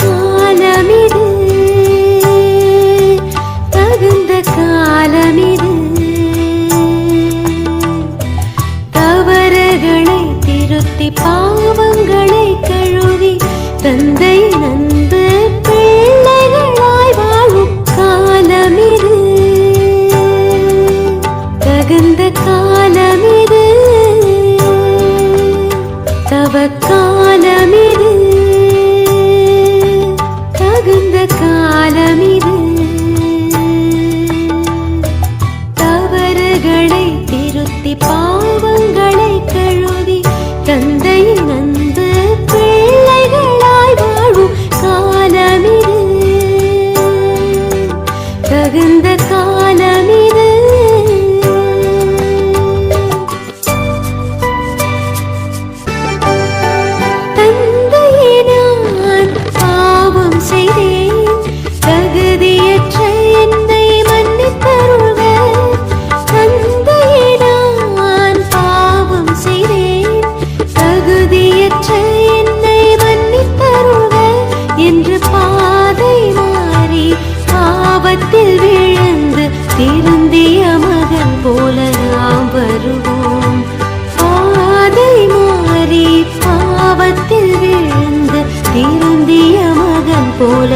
காலமிது தகுந்த காலமிது. தவறுகளை திருத்தி பாவங்களை கழுவி தந்தை நன்றி காலமிது. தவறுகளை திருத்தி பாவங்களை கழுவி தந்தையின் அன்பு பிள்ளைகளாய் வாழும் காலமிது. தகுந்த காலம் போல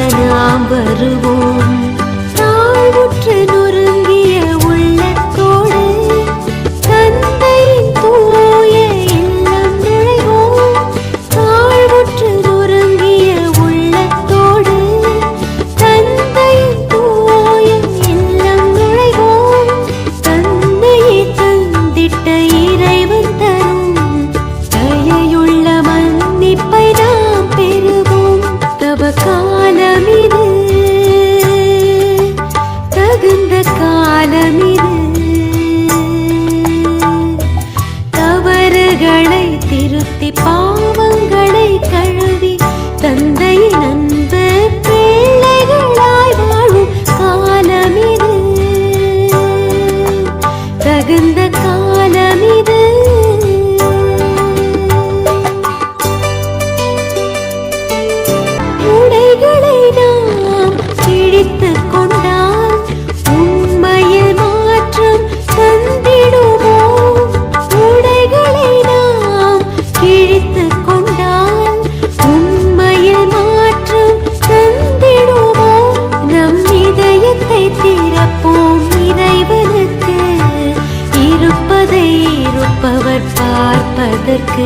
அதற்கு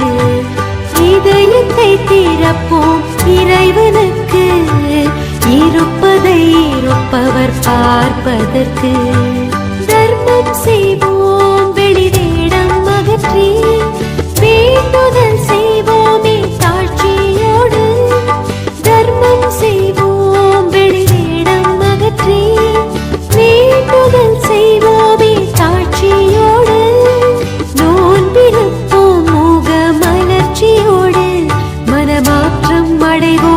இதயத்தை திறப்போம் இறைவனுக்கு இருப்பதை இருப்பவர் பார்ப்பதற்கு. தர்மம் செய்வோம் வெளிவேடம் அகற்றி வேண்டுதல் செய் படைவோம்.